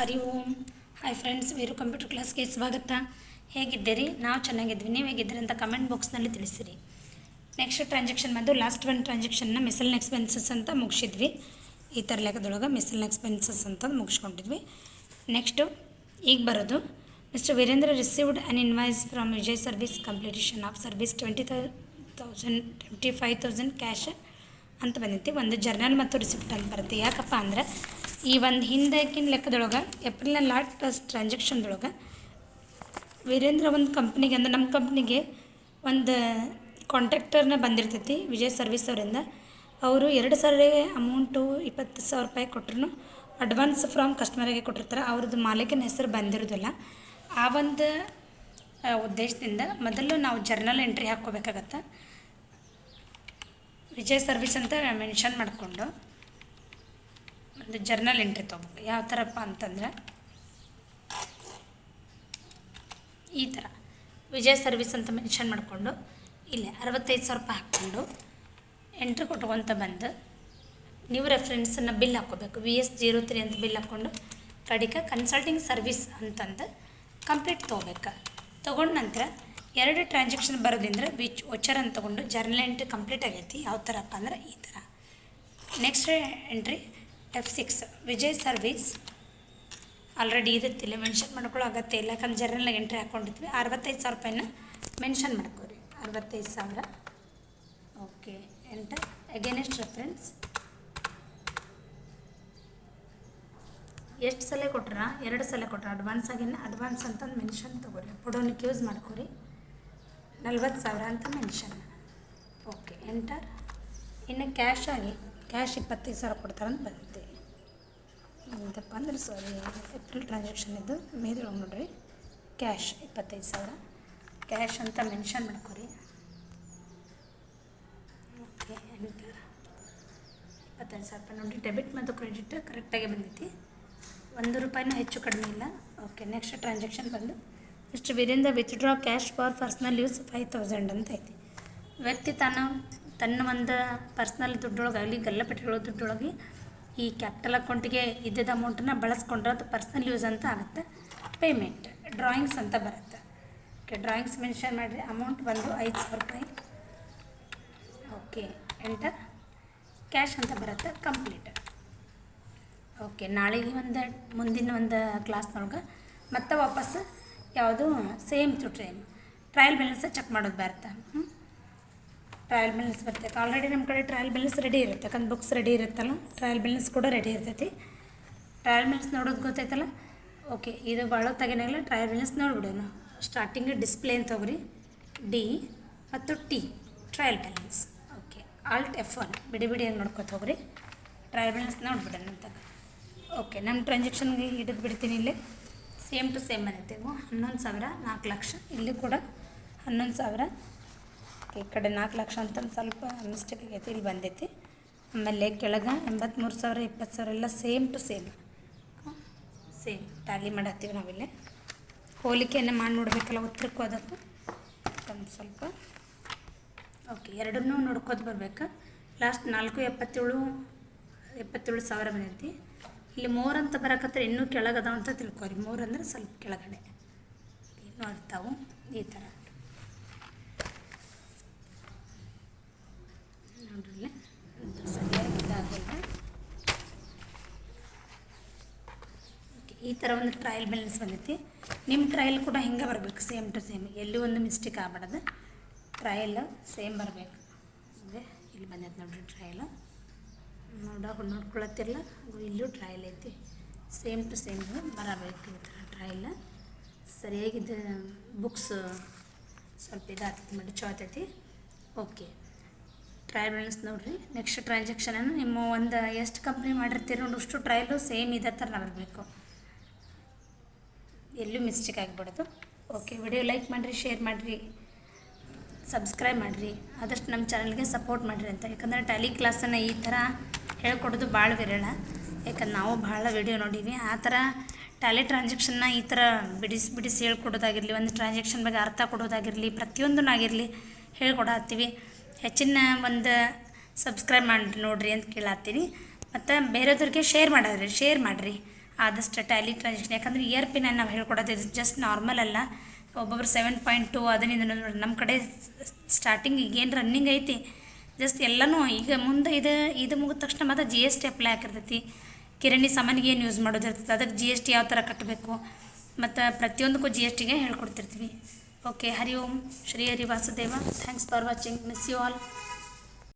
Hari Om. Hi friends Veeru computer ಕ್ಲಾಸ್ಗೆ ಸ್ವಾಗತ. ಹೇಗಿದ್ದೀರಿ? ನಾವು ಚೆನ್ನಾಗಿದ್ವಿ ನೀವು ಹೇಗಿದ್ದೀರಿ ಅಂತ ಕಮೆಂಟ್ ಬಾಕ್ಸ್ನಲ್ಲಿ ತಿಳಿಸಿರಿ. ನೆಕ್ಸ್ಟ್ ಟ್ರಾನ್ಸಾಕ್ಷನ್ ಬಂದು ಲಾಸ್ಟ್ ಒನ್ ಟ್ರಾನ್ಸಾಕ್ಷನ್ನ ಮಿಸಲ್ನ ಎಕ್ಸ್ಪೆನ್ಸಸ್ ಅಂತ ಮುಗಿಸಿದ್ವಿ. ಈ ಥರ ಲೆಕ್ಕದೊಳಗೆ ಮಿಸಲ್ನ ಎಕ್ಸ್ಪೆನ್ಸಸ್ ಅಂತ ಮುಗಿಸ್ಕೊಂಡಿದ್ವಿ. ನೆಕ್ಸ್ಟು ಈಗ ಬರೋದು. Mister Virendra received an invoice from Vijay service completion of service twenty thousand twenty five thousand cash ಅಂತ ಬಂದೈತಿ ಒಂದು ಜರ್ನಲ್ ಮತ್ತು ರಿಸಿಪ್ಟ್ ಅಂತ ಬರುತ್ತೆ. ಯಾಕಪ್ಪ ಅಂದ್ರೆ ಈ ಒಂದು ಹಿಂದಕ್ಕಿನ ಲೆಕ್ಕದೊಳಗೆ ಏಪ್ರಿಲ್ನ ಲಾಸ್ಟ್ ಟ್ರಾನ್ಸಾಕ್ಷನ್ದೊಳಗೆ ವೀರೇಂದ್ರ ಒಂದು ಕಂಪ್ನಿಗೆ ಅಂದ್ರೆ ನಮ್ಮ ಕಂಪ್ನಿಗೆ ಒಂದು ಕಾಂಟ್ರಾಕ್ಟರ್ನ ಬಂದಿರ್ತೈತಿ, ವಿಜಯ್ ಸರ್ವಿಸ್ ಅವರಿಂದ. ಅವರು ಎರಡು ಸಾವಿರ ಅಮೌಂಟು ಇಪ್ಪತ್ತು ಸಾವಿರ ರೂಪಾಯಿ ಕೊಟ್ಟರು ಅಡ್ವಾನ್ಸ್ ಫ್ರಾಮ್ ಕಸ್ಟಮರಿಗೆ ಕೊಟ್ಟಿರ್ತಾರೆ. ಅವ್ರದ್ದು ಮಾಲೀಕನ ಹೆಸರು ಬಂದಿರೋದಿಲ್ಲ. ಆ ಒಂದು ಉದ್ದೇಶದಿಂದ ಮೊದಲು ನಾವು ಜರ್ನಲ್ ಎಂಟ್ರಿ ಹಾಕ್ಕೋಬೇಕಾಗತ್ತೆ. ವಿಜಯ್ ಸರ್ವಿಸ್ ಅಂತ ಮೆನ್ಷನ್ ಮಾಡಿಕೊಂಡು. ಒಂದು ಜರ್ನಲ್ ಎಂಟ್ರಿ ತೊಗೋಬೇಕು. ಯಾವ ಥರಪ್ಪ ಅಂತಂದ್ರೆ, ಈ ಥರ ವಿಜಯ ಸರ್ವಿಸ್ ಅಂತ ಮೆನ್ಷನ್ ಮಾಡಿಕೊಂಡು, ಇಲ್ಲೇ ಅರವತ್ತೈದು ಸಾವಿರ ರೂಪಾಯಿ ಹಾಕ್ಕೊಂಡು ಎಂಟ್ರಿ ಕೊಟ್ಕೊತ ಬಂದು, ನೀವು ರೆಫರೆನ್ಸನ್ನು ಬಿಲ್ ಹಾಕ್ಕೋಬೇಕು ವಿ ಎಸ್ ಜೀರೋ ತ್ರೀ ಅಂತ ಬಿಲ್ ಹಾಕ್ಕೊಂಡು, ಕಡಿಕ ಕನ್ಸಲ್ಟಿಂಗ್ ಸರ್ವಿಸ್ ಅಂತಂದು ಕಂಪ್ಲೀಟ್ ತೊಗೋಬೇಕು. ತೊಗೊಂಡ ನಂತರ ಎರಡು ಟ್ರಾನ್ಸಾಕ್ಷನ್ ಬರೋದಿಂದ್ರೆ ವಿಚ್ ವಚರ್ ಅಂತ ತೊಗೊಂಡು ಜರ್ನಲ್ ಎಂಟ್ರಿ ಕಂಪ್ಲೀಟ್ ಆಗೈತಿ. ಯಾವ ಥರಪ್ಪ ಅಂದ್ರೆ ಈ ಥರ next entry F six Vijay service already ಇರುತ್ತಿಲ್ಲ mention ಮಾಡ್ಕೊಳ್ಳೋ ಅಗತ್ಯ ಇಲ್ಲ. ಯಾಕಂದ್ರೆ ಜರ್ನಲ್ನಾಗ ಎಂಟ್ರಿ ಹಾಕ್ಕೊಂಡಿದ್ವಿ ಅರವತ್ತೈದು ಸಾವಿರ ರೂಪಾಯಿನ ಮೆನ್ಷನ್ ಮಾಡ್ಕೋರಿ ಅರವತ್ತೈದು ಸಾವಿರ. ಓಕೆ ಎಂಟರ್ ಅಗೇನೆಸ್ಟ್ ರೆಫರೆನ್ಸ್ ಎಷ್ಟು ಸಲ ಕೊಟ್ರ? ಎರಡು ಸಲ ಕೊಟ್ರ? ಅಡ್ವಾನ್ಸ್ ಆಗಿನ ಅಡ್ವಾನ್ಸ್ ಅಂತಂದು ಮೆನ್ಷನ್ ತೊಗೊರಿ. ಪುಡೋನಿಕ್ ಯೂಸ್ ಮಾಡ್ಕೊರಿ. ನಲ್ವತ್ತು ಸಾವಿರ ಅಂತ ಮೆನ್ಷನ್ ಓಕೆ ಎಂಟರ್ ಇನ್ನು ಕ್ಯಾಶ್ ಆಗಿ ಕ್ಯಾಶ್ ಇಪ್ಪತ್ತೈದು ಸಾವಿರ ಕೊಡ್ತಾರಂತ ಬಂದಿದೆ. ಎಂತಪ್ಪ ಅಂದ್ರೆ ಸಾರಿ ಏಪ್ರಿಲ್ ಟ್ರಾನ್ಸಾಕ್ಷನ್ ಇದು. ಮೇದೊಳಗೆ ನೋಡ್ರಿ. ಕ್ಯಾಶ್ ಇಪ್ಪತ್ತೈದು ಸಾವಿರ. ಕ್ಯಾಶ್ ಅಂತ ಮೆನ್ಷನ್ ಮಾಡ್ಕೊರಿ. ಓಕೆ ಎಂಟರ್ ಇಪ್ಪತ್ತೈದು ಸಾವಿರ ರೂಪಾಯಿ. ನೋಡಿ ಡೆಬಿಟ್ ಮತ್ತು ಕ್ರೆಡಿಟ್ ಕರೆಕ್ಟಾಗಿ ಬಂದೈತಿ. ಒಂದು ರೂಪಾಯಿನೂ ಹೆಚ್ಚು ಕಡಿಮೆ ಇಲ್ಲ. ಓಕೆ ನೆಕ್ಸ್ಟ್ ಟ್ರಾನ್ಸಾಕ್ಷನ್ ಬಂದು. ಇಷ್ಟು ವಿರಿಂದ withdraw cash for personal use five thousand ಅಂತ ಐತಿ. ವ್ಯಕ್ತಿ ತಾನು ತನ್ನ ಒಂದು ಪರ್ಸ್ನಲ್ ದುಡ್ಡೊಳಗಾಗಲಿ ಗಲ್ಲಪಟ್ಟಿಗಳ ದುಡ್ಡೊಳಗೆ ಈ ಕ್ಯಾಪಿಟಲ್ ಅಕೌಂಟಿಗೆ ಇದ್ದಿದ್ದ ಅಮೌಂಟನ್ನು ಬಳಸ್ಕೊಂಡ್ರೆ ಅದು ಪರ್ಸ್ನಲ್ ಯೂಸ್ ಅಂತ ಆಗುತ್ತೆ. ಪೇಮೆಂಟ್ ಡ್ರಾಯಿಂಗ್ಸ್ ಅಂತ ಬರುತ್ತೆ. ಓಕೆ ಡ್ರಾಯಿಂಗ್ಸ್ ಮೆನ್ಷನ್ ಮಾಡಿರಿ ಅಮೌಂಟ್ ಬಂದು ಐದು ಸಾವಿರ ರೂಪಾಯಿ. ಓಕೆ ಎಂಟರ್ ಕ್ಯಾಶ್ ಅಂತ ಬರುತ್ತೆ ಕಂಪ್ಲೀಟ್ ಓಕೆ ನಾಳೆಗೆ ಒಂದು, ಮುಂದಿನ ಒಂದು ಕ್ಲಾಸ್ನೊಳಗೆ ಮತ್ತೆ ವಾಪಸ್ ಯಾವುದು same to train trial balance check ಮಾಡೋದು ಬರುತ್ತೆ. ಹ್ಞೂ ಟ್ರಯಲ್ ಬ್ಯಾಲೆನ್ಸ್ ಬರ್ತೈತೆ. ಆಲ್ರೆಡಿ ನಮ್ಮ ಕಡೆ ಟ್ರಯಲ್ ಬ್ಯಾಲೆನ್ಸ್ ರೆಡಿ ಇರುತ್ತೆ. ಯಾಕಂದ್ರೆ ಬುಕ್ಸ್ ರೆಡಿ ಇರುತ್ತಲ್ಲ ಟ್ರಯಲ್ ಬ್ಯಾಲೆನ್ಸ್ ಕೂಡ ರೆಡಿ ಇರ್ತೈತಿ. ಟ್ರಯಲ್ ಬ್ಯಾಲೆನ್ಸ್ ನೋಡೋದು ಗೊತ್ತೈತಲ್ಲ? ಓಕೆ ಇದು ಭಾಳ ತಗೇನಾಗಲ್ಲ ಟ್ರಯಲ್ ಬ್ಯಾಲೆನ್ಸ್ ನೋಡ್ಬಿಡೋಣ. ಸ್ಟಾರ್ಟಿಂಗ್ ಡಿಸ್ಪ್ಲೇ ಅಂತ ಹೋಗ್ರಿ ಡಿ ಮತ್ತು T trial balance okay alt F one ಬಿಡಿ ಬಿಡಿ ಹಂಗೆ ನೋಡ್ಕೊತ ಹೋಗ್ರಿ. ಟ್ರಯಲ್ ಬ್ಯಾಲೆನ್ಸ್ ನೋಡ್ಬಿಡೋಣ ಅಂತ. ಓಕೆ ನಮ್ಮ ಟ್ರಾನ್ಸಾಕ್ಷನ್ಗೆ ಹಿಡಿದು ಬಿಡ್ತೀನಿ ಇಲ್ಲಿ. ಸೇಮ್ ಟು ಸೇಮ್ ಬಂದಿರ್ತೀವಿ ಹನ್ನೊಂದು ಸಾವಿರ, ನಾಲ್ಕು ಲಕ್ಷ. ಇಲ್ಲಿ ಕೂಡ ಹನ್ನೊಂದು ಸಾವಿರ. ಈ ಕಡೆ ನಾಲ್ಕು ಲಕ್ಷ ಅಂತಂದು ಸ್ವಲ್ಪ ಮಿಸ್ಟೇಕ್ ಆಗೈತಿ, ಇಲ್ಲಿ ಬಂದೈತಿ. ಆಮೇಲೆ ಕೆಳಗೆ ಎಂಬತ್ತ್ಮೂರು ಸಾವಿರ, ಇಪ್ಪತ್ತು ಸಾವಿರ ಎಲ್ಲ same to same same tally ಮಾಡತ್ತೀವಿ ನಾವಿಲ್ಲಿ ಹೋಲಿಕೆಯನ್ನು ಮಾಡಿ ನೋಡಬೇಕಲ್ಲ ಉತ್ತರಕ್ಕೂ ಅದಕ್ಕೂ. ಒಂದು ಸ್ವಲ್ಪ. ಓಕೆ ಎರಡನ್ನೂ ನೋಡ್ಕೋತ ಬರ್ಬೇಕು. ಲಾಸ್ಟ್ ನಾಲ್ಕು ಎಪ್ಪತ್ತೇಳು ಎಪ್ಪತ್ತೇಳು ಸಾವಿರ ಬಂದೈತಿ. ಇಲ್ಲಿ ಮೋರ್ ಅಂತ ಬರಕತ್ತರ ಇನ್ನೂ ಕೆಳಗದಾವ ಅಂತ ತಿಳ್ಕೊರಿ. ಮೂರು ಅಂದ್ರೆ ಸ್ವಲ್ಪ ಕೆಳಗಡೆ. ಇನ್ನೂ ಇರ್ತಾವು ಈ ಥರ ನೋಡ್ರಿ ಇದು ಸರಿಯಾಗಿ ಇದಾಗಲ್ಲ ಓಕೆ ಈ ಥರ ಒಂದು ಟ್ರಯಲ್ ಬ್ಯಾಲೆನ್ಸ್ ಬಂದೈತಿ. ನಿಮ್ಮ ಟ್ರಯಲ್ ಕೂಡ ಹಿಂಗೆ ಬರಬೇಕು ಸೇಮ್ ಟು ಸೇಮ್ ಎಲ್ಲೂ ಒಂದು ಮಿಸ್ಟೇಕ್ ಆಗ್ಬಾರ್ದು ಟ್ರಯಲ್ ಸೇಮ್ ಬರಬೇಕು. ಅಂದರೆ ಇಲ್ಲಿ ಬಂದೈತೆ ನೋಡಿರಿ ಟ್ರಯಲ್ ನೋಡೋ ನೋಡ್ಕೊಳತ್ತಿರಲ್ಲ ಇಲ್ಲೂ ಟ್ರಯಲ್ ಐತಿ. ಸೇಮ್ ಟು ಸೇಮ್ ಬರಬೇಕು ಈ ಥರ ಟ್ರಯಲ್ ಸರಿಯಾಗಿದ್ದು ಬುಕ್ಸ್ ಸ್ವಲ್ಪ ಇದಾಗ್ತೈತಿ ಮಾಡಿ ಚೋತೈತಿ ಓಕೆ ಟ್ರಯಲ್ ಬ್ಯಾಲೆನ್ಸ್ ನೋಡಿರಿ. ನೆಕ್ಸ್ಟ್ ಟ್ರಾನ್ಸಾಕ್ಷನನ್ನು ನಿಮ್ಮ ಒಂದು ಎಷ್ಟು ಕಂಪ್ನಿ ಮಾಡಿರ್ತೀರ ನೋಡಿ, ಅಷ್ಟು ಟ್ರಯಲು ಸೇಮ್ ಇದೇ ಥರ ಬರಬೇಕು. ಎಲ್ಲೂ ಮಿಸ್ಟೇಕ್ ಆಗಿಬಿಡೋದು. ಓಕೆ ವಿಡಿಯೋ ಲೈಕ್ ಮಾಡಿರಿ ಶೇರ್ ಮಾಡಿರಿ ಸಬ್ಸ್ಕ್ರೈಬ್ ಮಾಡಿರಿ, ಆದಷ್ಟು ನಮ್ಮ ಚಾನಲ್ಗೆ ಸಪೋರ್ಟ್ ಮಾಡಿರಿ ಅಂತ. ಯಾಕಂದರೆ ಟ್ಯಾಲಿ ಕ್ಲಾಸನ್ನು ಈ ಥರ ಹೇಳ್ಕೊಡೋದು ಭಾಳ ವಿರಳ. ಯಾಕಂದ್ರೆ ನಾವು ಭಾಳ ವಿಡಿಯೋ ನೋಡೀವಿ. ಆ ಥರ ಟ್ಯಾಲಿ ಟ್ರಾನ್ಸಾಕ್ಷನ್ನ ಈ ಥರ ಬಿಡಿಸಿ ಬಿಡಿಸಿ ಹೇಳ್ಕೊಡೋದಾಗಿರಲಿ, ಒಂದು ಟ್ರಾನ್ಸಾಕ್ಷನ್ ಬಗ್ಗೆ ಅರ್ಥ ಕೊಡೋದಾಗಿರಲಿ ಪ್ರತಿಯೊಂದನ್ನಾಗಿರಲಿ ಹೇಳ್ಕೊಡತ್ತೀವಿ. ಹೆಚ್ಚಿನ ಒಂದು ಸಬ್ಸ್ಕ್ರೈಬ್ ಮಾಡಿ ನೋಡಿರಿ ಅಂತ ಕೇಳತ್ತೀನಿ ಮತ್ತು ಬೇರೆಯವ್ರಿಗೆ ಶೇರ್ ಮಾಡಿರಿ ಶೇರ್ ಮಾಡಿರಿ. ಆದಷ್ಟು ಟ್ಯಾಲಿ ಟ್ರಾನ್ಸಾಕ್ಷನ್ ಯಾಕಂದರೆ ಇಯರ್ ಪಿನ್ ನಾವು ಹೇಳ್ಕೊಡೋದು ಇದು ಜಸ್ಟ್ ನಾರ್ಮಲ್ ಅಲ್ಲ. ಒಬ್ಬೊಬ್ರು ಸೆವೆನ್ ಪಾಯಿಂಟ್ ಟು ಅದರಿಂದ ನಮ್ಮ ಕಡೆ ಸ್ಟಾರ್ಟಿಂಗ್ ಈಗೇನು ರನ್ನಿಂಗ್ ಐತಿ ಜಸ್ಟ್ ಎಲ್ಲನೂ ಈಗ ಮುಂದೆ ಇದು ಇದು ಮುಗಿದ ತಕ್ಷಣ ಮತ್ತೆ ಜಿ ಎಸ್ ಟಿ ಅಪ್ಲೈ ಆಗಿರ್ತೈತಿ. ಕಿರಣಿ ಸಾಮಾನಿಗೆ ಏನು ಯೂಸ್ ಮಾಡೋದಿರ್ತೈತಿ ಅದಕ್ಕೆ ಜಿ ಎಸ್ ಟಿ ಯಾವ ಥರ ಕಟ್ಟಬೇಕು ಮತ್ತು ಪ್ರತಿಯೊಂದಕ್ಕೂ ಜಿ ಎಸ್ ಟಿಗೆ ಹೇಳ್ಕೊಡ್ತಿರ್ತೀವಿ. Okay Hari Om, Shri Hari Vasudeva thanks for watching miss you all